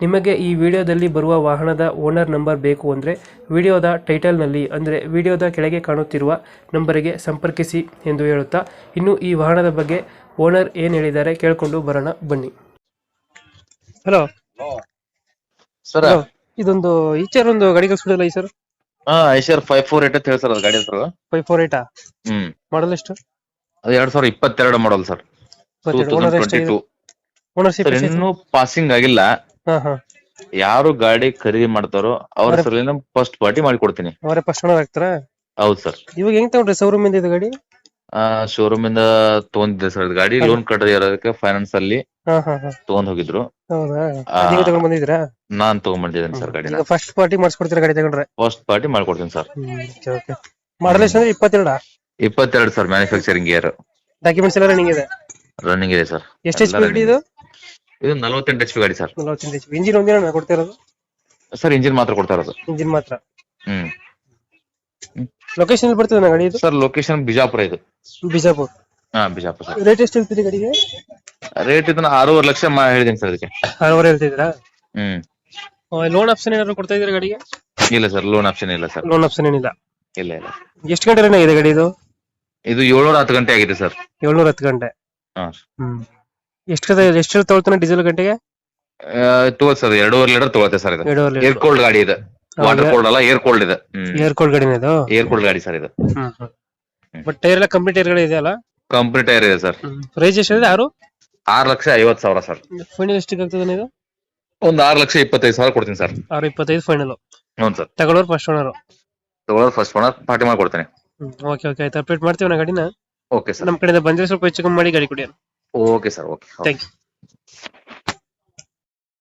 ನಿಮಗೆ ಈ ವಿಡಿಯೋದಲ್ಲಿ ಬರುವ ವಾಹನದ ಓನರ್ ನಂಬರ್ ಬೇಕು ಅಂದರೆ ವಿಡಿಯೋದ ಟೈಟಲ್ನಲ್ಲಿ ಅಂದರೆ ವಿಡಿಯೋದ ಕೆಳಗೆ ಕಾಣುತ್ತಿರುವ ನಂಬರಿಗೆ ಸಂಪರ್ಕಿಸಿ ಎಂದು ಹೇಳುತ್ತಾ ಇನ್ನು ಈ ವಾಹನದ ಬಗ್ಗೆ ಓನರ್ ಏನು ಹೇಳಿದ್ದಾರೆ ಕೇಳಿಕೊಂಡು ಬರೋಣ ಬನ್ನಿ. ಹಲೋ. ಸರ್. ಇದೊಂದು ಈಚರ್ ಒಂದು ಗಾಡಿ ಕಳ್ಸ್ಬಿಡಲ್ಲ ಈ ಸರ್? ಹಾ ಐಶರ್ ಫೈವ್ ಫೋರ್ ಏಟ್ ಅಂತ ಹೇಳಿ ಸರ್ ಅದು ಗಾಡಿ ಹೆಸರು. ಫೈವ್ ಫೋರ್ ಏಟಾ ಹ್ಮ್. ಮಾಡಲ್ ಎಷ್ಟು? ಅದು ಎರಡ್ ಸಾವಿರ ಇಪ್ಪತ್ತೆರಡು model sir. Two owner thousand twenty two ownership sir ಇನ್ನೂ ಪಾಸಿಂಗ್ ಆಗಿಲ್ಲ. ಹಾ ಹಾ. ಯಾರು ಗಾಡಿ ಖರೀದಿ ಮಾಡ್ತಾರೋ ಅವ್ರ ಹೆಸರಲ್ಲಿ ಫಸ್ಟ್ ಪಾರ್ಟಿ ಮಾಡಿ ಕೊಡ್ತೀನಿ ಅವರೇ ಫಸ್ಟ್ ಓನರ್ ಆಗ್ತಾರಾ? ಹೌದು ಸರ್. ಇವಾಗ ಹೆಂಗ್ ತಗೊಂಡ್ರಿ ಶೋರೂಮ್ ಇಂದ ಇದು ಗಾಡಿ? ಶೋರೂಮ್ ಇಂದ ತಗೊಂಡಿದ್ದೆ ಸರ್. ಗಾಡಿ ಲೋನ್ ಕಟ್ಟದಿರೋದಕ್ಕೆ ಫೈನಾನ್ಸ್ ಅಲ್ಲಿ ಹಾ ಹಾ ಹಾ. ತಗೊಂಡ್ ಹೋಗಿದ್ರು. ಹೌದಾ? ಆ, ನೀವು ತಗೊಂಡ್ ಬಂದಿದ್ದೀರಾ? ನಾನ್ ತಗೊಂಡ್ಬಂದಿದ್ದೇನೆ ಸರ್ ಗಾಡಿನ. ಈಗ ಫಸ್ಟ್ ಪಾರ್ಟಿ ಮಾಡಿಸ್ಕೊಡ್ತೀರಾ ಗಾಡಿ ತಗೊಂಡ್ರೆ? ಫಸ್ಟ್ ಪಾರ್ಟಿ ಮಾಡ್ಕೊಡ್ತೀನಿ ಸರ್. ಓಕೆ ಮಾಡಲ್ ಎಷ್ಟು ಅಂದ್ರೆ ಇಪ್ಪತ್ತೆರಡ? ಇಪ್ಪತ್ತೆರಡು ಸರ್ ಮ್ಯಾನುಫ್ಯಾಕ್ಚರಿಂಗ್ ಇಯರ್ ಡಾಕ್ಯುಮೆಂಟ್ಸ್ ಎಲ್ಲ ರನ್ನಿಂಗ್ ಇದೆ? ರನ್ನಿಂಗ್ ಇದೆ ಸರ್. ಎಷ್ಟು ಎಚ್ ಪಿ ಗಾಡಿ ಇದು? ಇದು ನಲವತ್ತೆಂಟು ಎಚ್ ಪಿ ಗಾಡಿ ಸರ್. ನಲವತ್ತೆಂಟು ಎಚ್ ಇಂಜಿನ್ ಒಂದಿನ ಕೊಡ್ತಿರೋದು? ಸರ್ ಇಂಜಿನ್ ಮಾತ್ರ ಕೊಡ್ತಾ ಇರೋದು ಇಂಜಿನ್ ಮಾತ್ರ? ಹ್ಮ್. ಲೊಕೇಶನ್ ಎಲ್ಲಿ ಬರ್ತದೆ ಗಾಡಿ ಇದು? ಸರ್ ಲೊಕೇಶನ್ ಬಿಜಾಪುರ ಇದು. ಬಿಜಾಪುರ. ಹಾ ಬಿಜಾಪುರ ಸರ್. ರೇಟ್ ಎಷ್ಟು ಹೇಳ್ತೀರಿ ಗಾಡಿಗೆ? ರೇಟ್ ಇದನ್ನ ಆರೂವರೆ ಲಕ್ಷ ಮಾ ಹೇಳಿದೀನಿ ಸರ್ ಅದಕ್ಕೆ ಆರೂವರೆ ಹೇಳ್ತಿದ್ದೀರಾ? ಹ್ಮ್. ಲೋನ್ ಆಪ್ಷನ್ ಏನಾದ್ರು ಕೊಡ್ತಾ ಇದ್ದೀರಾ ಗಾಡಿಗೆ? ಇಲ್ಲ ಸರ್ ಲೋನ್ ಆಪ್ಷನ್ ಇಲ್ಲ ಸರ್. ಲೋನ್ ಆಪ್ಷನ್ ಏನಿಲ್ಲ. ಇಲ್ಲ ಇಲ್ಲ. ಎಷ್ಟು ಗಂಟೆ ಇದೆ ಆಗಿದೆ ಗಾಡಿ ಇದು? ಇದು ಏಳ್ನೂರ ಹತ್ತು ಗಂಟೆ ಆಗಿದೆ ಸರ್. ಏಳ್ನೂರ ಹತ್ತು ಗಂಟೆ. ಹಾ. ಹ್ಮ್. ಎಷ್ಟು ಎಷ್ಟು ತಗೊಳ್ತಾನೆ ಡೀಸೆಲ್ ಗಂಟೆಗೆ? ತಗೋತ್ ಸರ್ ಎರಡೂವರೆ ಲೀಟರ್ ತಗೋತೆ ಸರ್ ಇದು. ಎರಡೂವರೆ ಏರ್ ಕೋಲ್ಡ್ ಗಾಡಿ ಇದೆ. ವಾಟರ್ ಕೋಲ್ಡ್ ಅಲ್ಲ ಏರ್ ಕೋಲ್ಡ್ ಇದೆ. ಏರ್ ಕೋಲ್ಡ್ ಗಾಡಿನ ಇದು? ಏರ್ ಕೋಲ್ಡ್ ಗಾಡಿ ಸರ್ ಇದು. ಬಟ್ ಟೈರ್ ಎಲ್ಲ ಟೈರ್ಗಳು ಇದೆಯಲ್ಲ? ಕಂಪ್ನಿ ಟೈರ್ ಇದೆ ಸರ್. ಪ್ರೈಸ್ ಎಷ್ಟಿದೆ ಆರು? ಆರು ಲಕ್ಷ ಐವತ್ ಸಾವಿರ ಸರ್. ಫೈನಲ್ ಎಷ್ಟಿಗೆ ಆಗ್ತದೆ ಇದು? ಒಂದ್ ಆರು ಲಕ್ಷ ಇಪ್ಪತ್ತೈದು ಸಾವಿರ ಕೊಡ್ತೀನಿ ಸರ್. ಆರು ಇಪ್ಪತ್ತೈದು ಫೈನಲ್ ಹ್ಞೂ ಸರ್. ತಗೊಳ್ಳೋರು ಫಸ್ಟ್ ಓನರ್ ತಗೊಳ್ಳೋದು ಫಸ್ಟ್ ಓನರ್ ಪಾರ್ಟಿ ಮಾಡ್ಕೊಡ್ತೀನಿ. ಓಕೆ ಓಕೆ ಆಯ್ತು ಅಪ್ಡೇಟ್ ಮಾಡ್ತೀವಿ ನಾ ಗಾಡಿನ. Okay sir. ನಮ್ಮ ಕಡೆಯಿಂದ ಬಂದ್ರೆ ಸ್ವಲ್ಪ ಹೆಚ್ಚು ಕಮ್ಮಿ ಮಾಡಿ ಗಾಡಿ ಕೊಡಿ. Okay sir okay thank you